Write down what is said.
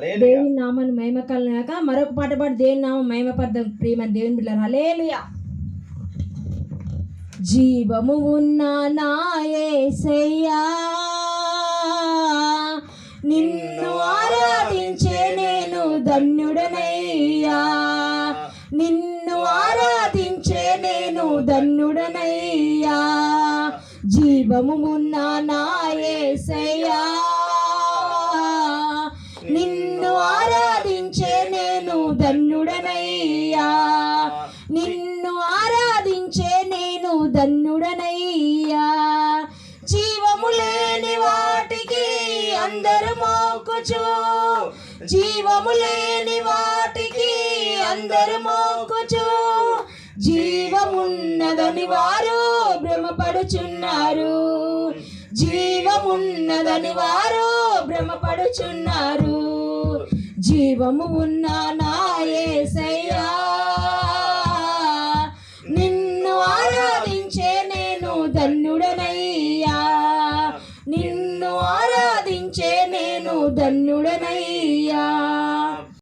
దేవుని నామాన్ని మహిమ మరొక పాట పాటు దేవుని నామం మహిమపడదాం ప్రియమైన దేవుని బిడ్డ హలేలుయా జీవము ఉన్న నాయసయ్యా నిన్ను ఆరాధించే నేను ధన్యుడనయ్యా. నిన్ను ఆరాధించే నేను ధన్యుడనయ్యా. జీవము ఉన్న నాయ ధన్యుడనయ్యా. జీవము లేని వాటికి అందరు మోకుచు జీవము లేని వాటికి అందరు మోకుచు జీవమున్నదని వారు భ్రమపడుచున్నారు. జీవమున్నదని వారు భ్రమపడుచున్నారు. జీవము ఉన్న నాయే ధన్యుడనయ్యా.